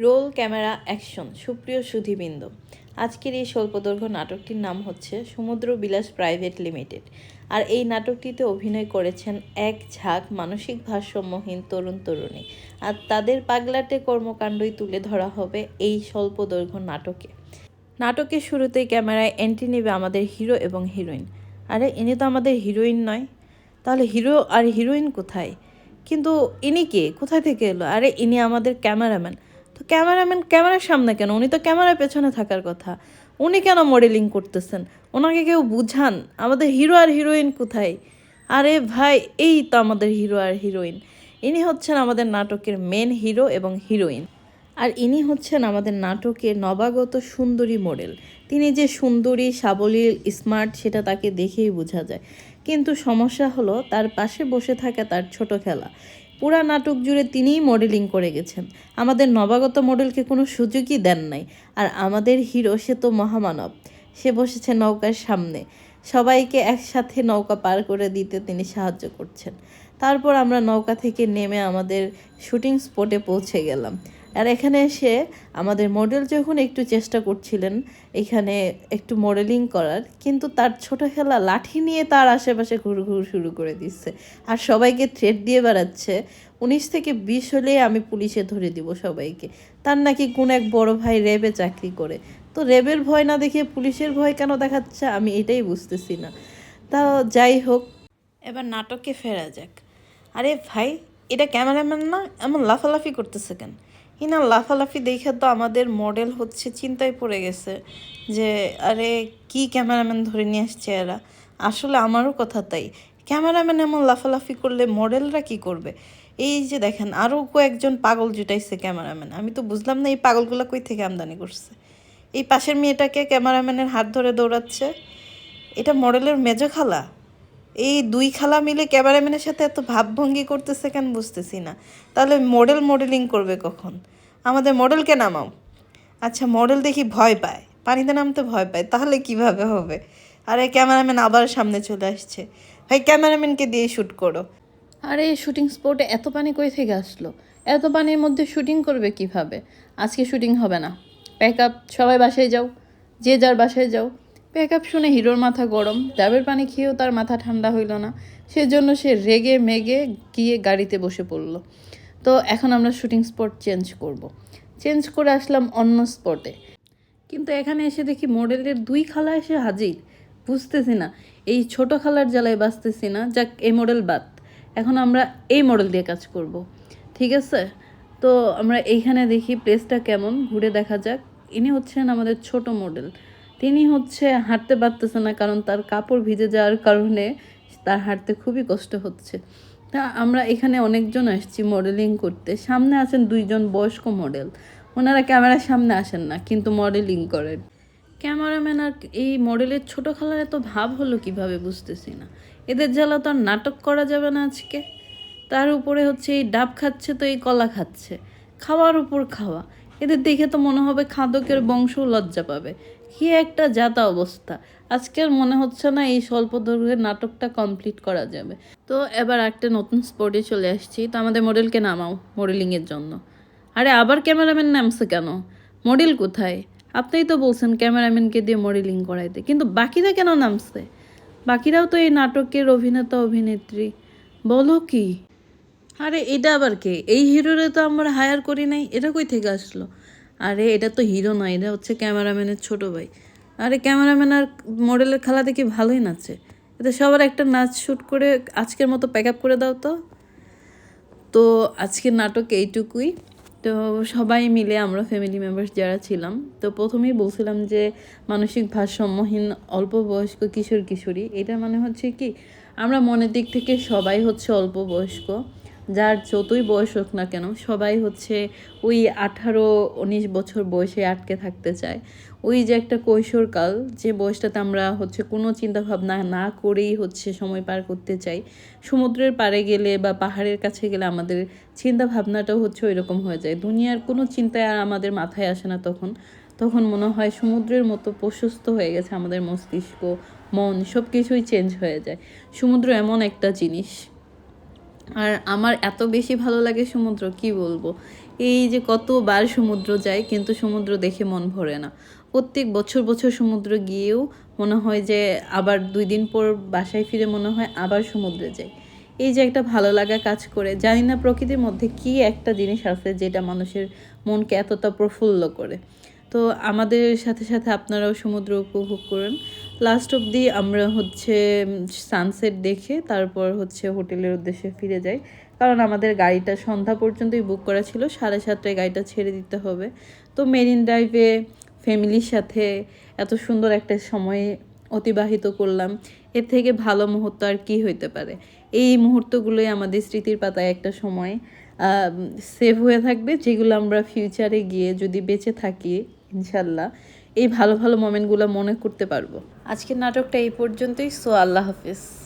Roll camera action, সুপ্রিয় সুধীবৃন্দ। আজকের এই স্বল্পদৈর্ঘ্য নাটকটির নাম হচ্ছে সমুদ্র বিলাস প্রাইভেট লিমিটেড। আর এই নাটকটিতে অভিনয় করেছেন এক ঝাঁক মানসিক ভারসাম্যহীন তরুণ তরুণী। আর তাদের পাগলাটে কর্মকাণ্ডই তুলে ধরা হবে এই স্বল্পদৈর্ঘ্য নাটকে। নাটকের শুরুতেই ক্যামেরায় এন্ট্রি নেবে আমাদের হিরো এবং হিরোইন। আরে, ইনি তো আমাদের হিরোইন নয়। তাহলে হিরো আর হিরোইন কোথায়? কিন্তু ইনি কে? কোথায় থেকে এলো? আরে, ইনি আমাদের ক্যামেরাম্যান। তো ক্যামেরাম্যান, ক্যামেরার সামনে কেন? উনি তো ক্যামেরার পেছনে থাকার কথা। উনি কেন মডেলিং করতেছেন? ওনাকে কেউ বুঝান? আমাদের হিরো আর হিরোইন কোথায়? আরে ভাই, এই তো আমাদের হিরো আর হিরোইন। ইনি হচ্ছেন আমাদের নাটকের মেন হিরো এবং হিরোইন আর ইনি হচ্ছেন আমাদের নাটকের নবাগত সুন্দরী মডেল তিনি যে সুন্দরী, সাবলীল স্মার্ট সেটা তাকে দেখেই বোঝা যায়। কিন্তু সমস্যা হলো, তার পাশে বসে থাকা তার ছোট খেলা। পুরা নাটক জুড়ে তিনিই মডেলিং করে গেছেন। আমাদের নবাগত মডেলকে কোনো সুযোগই দেন নাই। আর আমাদের হিরো সে তো মহামানব। সে বসেছে নৌকার সামনে। সবাইকে একসাথে নৌকা পার করে দিতে তিনি সাহায্য করছেন। তারপর আমরা নৌকা থেকে নেমে আমাদের শুটিং স্পটে পৌঁছে গেলাম। আর এখানে এসে আমাদের মডেল যখন একটু চেষ্টা করছিলেন এখানে একটু মডেলিং করার, কিন্তু তার ছোট খেলা লাঠি নিয়ে তার আশেপাশে ঘুরু ঘুরু শুরু করে দিচ্ছে। আর সবাইকে থ্রেট দিয়ে বেড়াচ্ছে। উনিশ থেকে বিশ হলে আমি পুলিশে ধরে দিব সবাইকে। তার নাকি কোন এক বড় ভাই র্যাবে চাকরি করে। তো র্যাবের ভয় না দেখে পুলিশের ভয় কেন দেখাচ্ছে আমি এটাই বুঝতেছি না। তা যাই হোক। এবার নাটকে ফেরা যাক। আরে ভাই, এটা ক্যামেরাম্যান না? এমন লাফালাফি করতেছে কেন? ইনা লাফালাফি দেখে তো আমাদের মডেল হচ্ছে চিন্তায় পড়ে গেছে যে, আরে কি ক্যামেরাম্যান ধরে নিয়ে আসছে এরা? আসলে আমারও কথা তাই। ক্যামেরাম্যান এমন লাফালাফি করলে মডেলরা কি করবে? এই যে দেখেন আরও কয়েকজন পাগল জুটাইছে ক্যামেরাম্যান আমি তো বুঝলাম না এই পাগলগুলো কই থেকে আমদানি করছে। এই পাশের মেয়েটাকে ক্যামেরাম্যানের হাত ধরে দৌড়াচ্ছে। এটা মডেলের মেজো খালা। এই দুই খালা মিলে ক্যামেরাম্যানের সাথে এত ভাবভঙ্গি করতেছে কেন বুঝতেছি না। তাহলে মডেল মডেলিং করবে কখন? আমাদের মডেলকে নামাও। আচ্ছা মডেল দেখি ভয় পায়। পানিতে নামতে ভয় পায়। তাহলে কীভাবে হবে? আরে, ক্যামেরাম্যান আবার সামনে চলে আসছে। ভাই, ক্যামেরাম্যানকে দিয়ে শ্যুট করো। আরে শুটিং স্পটে এত পানি কই থেকে আসলো? এত পানির মধ্যে শুটিং করবে কীভাবে? আজকে শুটিং হবে না। প্যাক আপ সবাই বাসায় যাও। যে যার বাসায় যাও। প্যাক আপ শুনে হিরোর মাথা গরম। ডাবের পানি খেয়েও তার মাথা ঠান্ডা হইল না। সেজন্য সে রেগে মেগে গিয়ে গাড়িতে বসে পড়ল। তো এখন আমরা শুটিং স্পট চেঞ্জ করব। চেঞ্জ করে আসলাম অন্য স্পটে। কিন্তু এখানে এসে দেখি মডেলের দুই খালা এসে হাজির। বুঝতেছি না, এই ছোট খালার জ্বালায় বাঁচতেছি না। যাক, এই মডেল বাদ। এখন আমরা এই মডেল দিয়ে কাজ করব। ঠিক আছে? তো আমরা এইখানে দেখি প্লেসটা কেমন। ঘুরে দেখা যাক। ইনি হচ্ছেন আমাদের ছোট মডেল। তিনি হচ্ছে হাঁটতে পারতেছে না কারণ তার কাপড় ভিজে যাওয়ার কারণে তার হাঁটতে খুবই কষ্ট হচ্ছে। তা আমরা এখানে অনেকজন আসছি মডেলিং করতে। সামনে আছেন দুইজন বয়স্ক মডেল ওনারা ক্যামেরার সামনে আসেন না, কিন্তু মডেলিং করেন। ক্যামেরাম্যান আর এই মডেলের ছোট খালার এত ভাব হলো কীভাবে বুঝতেছি না। এদের জ্বালা তো আর নাটক করা যাবে না আজকে। তার উপরে হচ্ছে এই ডাব খাচ্ছে তো এই কলা খাচ্ছে। খাওয়ার উপর খাওয়া। এদের দেখে তো মনে হবে খাদকের বংশ লজ্জা পাবে। কি একটা জাতা অবস্থা। আজকের মনে হচ্ছে না এই স্বল্প দৈর্ঘ্যের নাটকটা কমপ্লিট করা যাবে। তো এবার একটা নতুন স্পটে চলে আসছি। তো আমাদের মডেলকে নামাও মডেলিংয়ের জন্য। আরে আবার ক্যামেরাম্যান নামছে কেন? মডেল কোথায়? আপনিই তো বলছেন ক্যামেরাম্যানকে দিয়ে মডেলিং করাইতে। কিন্তু বাকিরা কেন নামছে? বাকিরাও তো এই নাটকের অভিনেতা, অভিনেত্রী। বলো কি? আরে এটা আবার কে? এই হিরোরে তো আমরা হায়ার করি নাই। এটা কই থেকে আসলো? আরে, এটা তো হিরো নয় এটা হচ্ছে ক্যামেরাম্যানের ছোট ভাই। আরে, ক্যামেরাম্যান আর মডেলের খেলা দেখি ভালোই নাচে। এটা সবার একটা নাচ শ্যুট করে আজকের মতো প্যাক আপ করে দাও তো। তো আজকের নাটক এইটুকুই। তো সবাই মিলে আমরা ফ্যামিলি মেম্বার্স যারা ছিলাম, তো প্রথমেই বলছিলাম যে মানসিক ভারসাম্যহীন অল্প বয়স্ক কিশোর কিশোরী এটা মানে হচ্ছে কি, আমরা মনের দিক থেকে সবাই হচ্ছে অল্প বয়স্ক। যার যতই বয়স হোক না কেন, সবাই হচ্ছে ওই আঠারো, উনিশ বছর বয়সে আটকে থাকতে চায়। ওই যে একটা কৈশোরকাল, যে বয়সটাতে আমরা হচ্ছে কোনো চিন্তা ভাবনা না করেই হচ্ছে সময় পার করতে চাই, সমুদ্রের পাড়ে গেলে বা পাহাড়ের কাছে গেলে আমাদের চিন্তা ভাবনাটাও হচ্ছে ওই রকম হয়ে যায়। দুনিয়ার কোনো চিন্তায় আর আমাদের মাথায় আসে না তখন। তখন মনে হয় সমুদ্রের মতো প্রশস্ত হয়ে গেছে আমাদের মস্তিষ্ক, মন সব কিছুই চেঞ্জ হয়ে যায়। সমুদ্র এমন একটা জিনিস। আর আমার এত বেশি ভালো লাগে সমুদ্র, কি বলব? এই যে কতবার সমুদ্র যায়, কিন্তু সমুদ্র দেখে মন ভরে না। প্রত্যেক বছর বছর সমুদ্র গিয়েও মনে হয় যে আবার দুই দিন পর বাসায় ফিরে মনে হয় আবার সমুদ্রে যাই। এই যে একটা ভালো লাগা কাজ করে, জানি না প্রকৃতির মধ্যে কি একটা জিনিস আছে যেটা মানুষের মনকে এতটা প্রফুল্ল করে। তো আমাদের সাথে সাথে আপনারাও সমুদ্র উপভোগ করেন। লাস্ট অবধি আমরা হচ্ছে সানসেট দেখে তারপর হচ্ছে হোটেলের উদ্দেশ্যে ফিরে যাই। কারণ আমাদের গাড়িটা সন্ধ্যা পর্যন্তই বুক করা ছিল, সাড়ে সাতটায় গাড়িটা ছেড়ে দিতে হবে। তো মেরিন ড্রাইভে ফ্যামিলির সাথে এত সুন্দর একটা সময় অতিবাহিত করলাম। এর থেকে ভালো মুহূর্ত আর কি হইতে পারে? এই মুহূর্তগুলোই আমাদের স্মৃতির পাতায় একটা সময় সেভ হয়ে থাকবে, যেগুলো আমরা ফিউচারে গিয়ে যদি বেঁচে থাকি, ইনশাল্লাহ। এই ভালো ভালো মোমেন্টগুলো মনে করতে পারব। আজকের নাটকটা এই পর্যন্তই। সো আল্লাহ হাফিজ।